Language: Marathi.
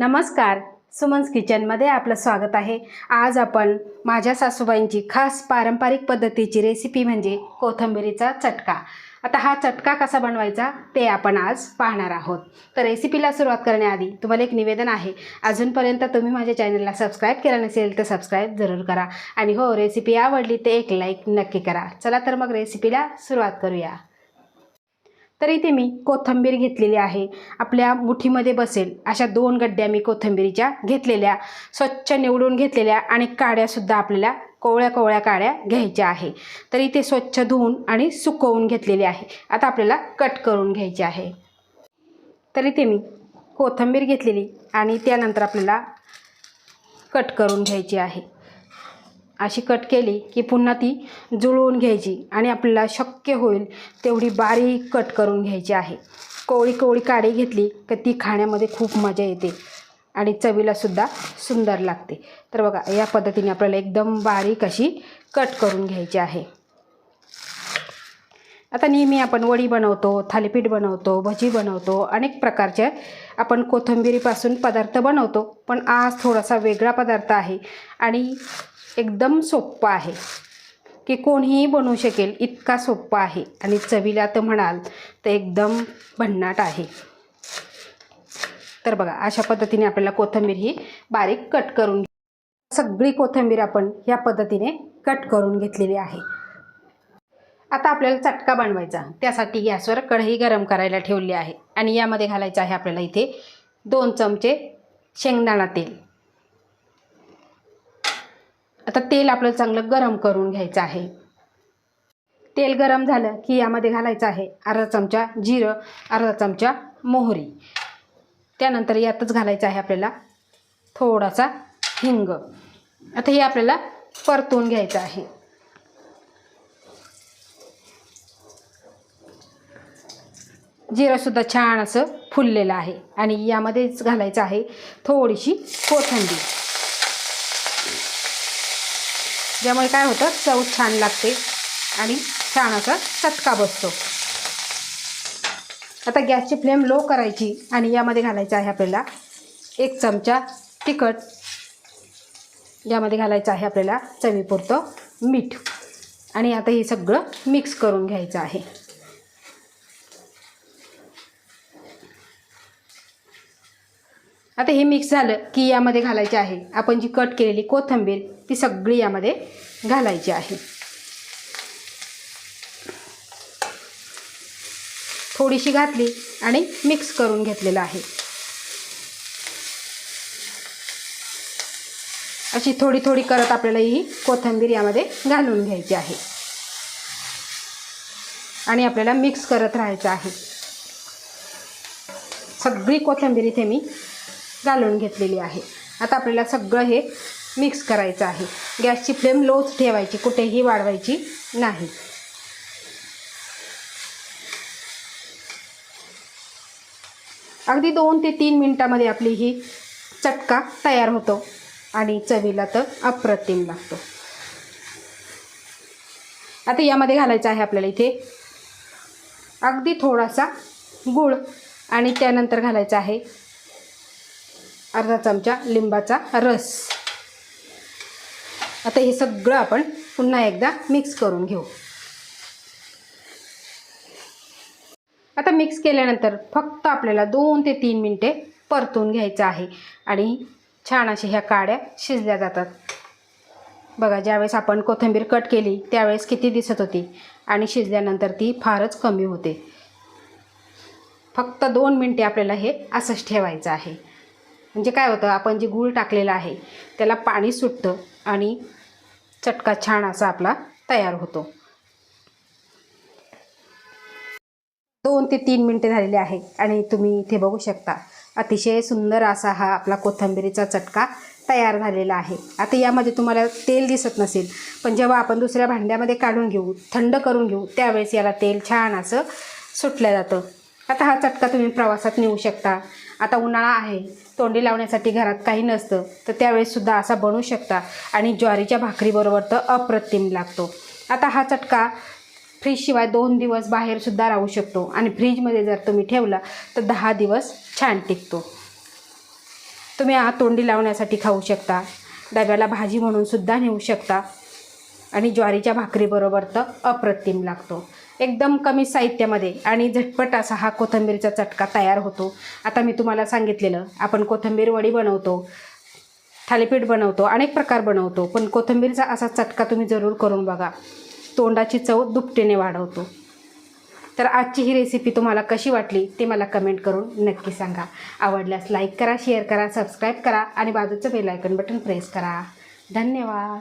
नमस्कार. सुमन्स किचनमध्ये आपलं स्वागत आहे. आज आपण माझ्या सासूबाईंची खास पारंपरिक पद्धतीची रेसिपी म्हणजे कोथंबिरीचा चटका. आता हा चटका कसा बनवायचा ते आपण आज पाहणार आहोत. तर रेसिपीला सुरुवात करण्याआधी तुम्हाला एक निवेदन आहे. अजूनपर्यंत तुम्ही माझ्या चॅनलला सबस्क्राईब केलं नसेल तर सबस्क्राईब जरूर करा. आणि हो रेसिपी आवडली तर एक लाईक नक्की करा. चला तर मग रेसिपीला सुरुवात करूया. तर इथे मी कोथिंबीर घेतलेली आहे. आपल्या मुठीमध्ये बसेल. अशा दोन गड्ड्या मी कोथिंबीरीच्या घेतलेल्या स्वच्छ निवडून घेतलेल्या आणि काड्यासुद्धा आपल्याला कोवळ्या कोवळ्या काड्या घ्यायच्या आहे. तर इथे स्वच्छ धुवून आणि सुकवून घेतलेले आहे. आता आपल्याला कट करून घ्यायचे आहे. तर इथे मी कोथिंबीर घेतलेली आणि त्यानंतर आपल्याला कट करून घ्यायची आहे. अशी कट केली की पुन्हा ती जुळवून घ्यायची आणि आपल्याला शक्य होईल तेवढी बारीक कट करून घ्यायची आहे. कोवळी कोवळी काडी घेतली तर ती खाण्यामध्ये खूप मजा येते आणि चवीलासुद्धा सुंदर लागते. तर बघा या पद्धतीने आपल्याला एकदम बारीक अशी कट करून घ्यायची आहे. आता नेहमी आपण वडी बनवतो थालीपीठ बनवतो भजी बनवतो अनेक प्रकारचे आपण कोथिंबिरीपासून पदार्थ बनवतो पण आज थोडासा वेगळा पदार्थ आहे आणि एकदम सोप्पं आहे. की कोणीही बनवू शकेल इतका सोप्पा आहे. आणि चवीला तर म्हणाल तर एकदम भन्नाट आहे. तर बघा अशा पद्धतीने आपल्याला कोथिंबीर ही बारीक कट करून सगळी कोथिंबीर आपण ह्या पद्धतीने कट करून घेतलेली आहे. आता आपल्याला चटका बनवायचा. त्यासाठी गॅसवर कढई गरम करायला ठेवली आहे. आणि यामध्ये घालायचं आहे आपल्याला इथे दोन चमचे शेंगदाणा तेल. आता तेल आपलं चांगलं गरम करून घ्यायचं आहे. तेल गरम झालं की यामध्ये घालायचं आहे अर्धा चमचा जिरं अर्धा चमचा मोहरी. त्यानंतर यातच घालायचं आहे आपल्याला थोडासा हिंग. आता हे आपल्याला परतून घ्यायचं आहे. जिरंसुद्धा छान असं फुललेलं आहे आणि यामध्येच घालायचं आहे थोडीशी कोथंबीर. ज्यामुळे काय होतं? चव छान लागते आणि छान असा चटका बसतो. आता गॅसची फ्लेम लो करायची आणि यामध्ये घालायचं आहे आपल्याला एक चमचा तिखट. यामध्ये घालायचं आहे आपल्याला चवीपुरतं मीठ. आणि आता हे सगळं मिक्स करून घ्यायचं आहे. आता हे मिक्स झालं की यामध्ये घालायचे आहे. आपण जी कट केलेली कोथिंबीर ती सगळी यामध्ये घालायची आहे. थोडीशी घातली आणि मिक्स करून घेतलेलं आहे. अशी थोडी थोडी करत आपल्याला ही कोथिंबीर यामध्ये घालून घ्यायची आहे. आणि आपल्याला मिक्स करत राहायचं आहे. सगळी कोथिंबीर इथे मी घालून घेतलेली आहे. आता आपल्याला सगळं हे मिक्स करायचं आहे. गॅसची फ्लेम लोच ठेवायची कुठेही वाढवायची नाही. अगदी दोन ते तीन मिनटामध्ये आपली ही चटका तयार होतो आणि चवीला तर अप्रतिम लागतो. आता यामध्ये घालायचं आहे आपल्याला इथे अगदी थोडासा गूळ आणि त्यानंतर घालायचं आहे अर्धा चमचा लिंबाचा रस. आता हे सगळं आपण पुन्हा एकदा मिक्स करून घेऊ. आता मिक्स केल्यानंतर फक्त आपल्याला दोन ते तीन मिनटे परतून घ्यायचं आहे. आणि छान अशा ह्या काड्या शिजल्या जातात. बघा ज्यावेळेस आपण कोथिंबीर कट केली त्यावेळेस किती दिसत होती. आणि शिजल्यानंतर ती फारच कमी होते. फक्त दोन मिनटे आपल्याला हे असंच ठेवायचं आहे. म्हणजे काय होतं आपण जे गूळ टाकलेलं आहे त्याला पाणी सुटतं आणि चटका छान असा आपला तयार होतो. दोन ते तीन मिनटे झालेले आहे आणि तुम्ही इथे बघू शकता अतिशय सुंदर असा हा आपला कोथिंबिरीचा चटका तयार झालेला आहे. आता यामध्ये तुम्हाला तेल दिसत नसेल पण जेव्हा आपण दुसऱ्या भांड्यामध्ये काढून घेऊ थंड करून घेऊ त्यावेळेस याला तेल छान असं सुटलं जातं. आता हा चटका तुम्ही प्रवासात नेऊ शकता. आता उन्हाळा आहे. तोंडी लावण्यासाठी घरात काही नसतं. तर त्यावेळेससुद्धा असा बनवू शकता. आणि ज्वारीच्या भाकरीबरोबर तर अप्रतिम लागतो. आता हा चटका फ्रीजशिवाय दोन दिवस बाहेरसुद्धा राहू शकतो. आणि फ्रीजमध्ये जर तुम्ही ठेवला तर दहा दिवस छान टिकतो. तुम्ही हा तोंडी लावण्यासाठी खाऊ शकता. डब्याला भाजी म्हणूनसुद्धा नेऊ शकता. आणि ज्वारीच्या भाकरीबरोबर तर अप्रतिम लागतो. एकदम कमी साहित्यामध्ये आणि झटपट असा हा कोथिंबीरचा चटका तयार होतो. आता मी तुम्हाला सांगितलेलं आपण कोथिंबीर वडी बनवतो थालीपीठ बनवतो अनेक प्रकार बनवतो पण कोथिंबीरचा असा चटका तुम्ही जरूर करून बघा. तोंडाची चव दुपटीने वाढवतो. तर आजची ही रेसिपी तुम्हाला कशी वाटली ते मला कमेंट करून नक्की सांगा. आवडल्यास लाईक करा शेअर करा सबस्क्राईब करा आणि बाजूचं बेल आयकन बटन प्रेस करा. धन्यवाद!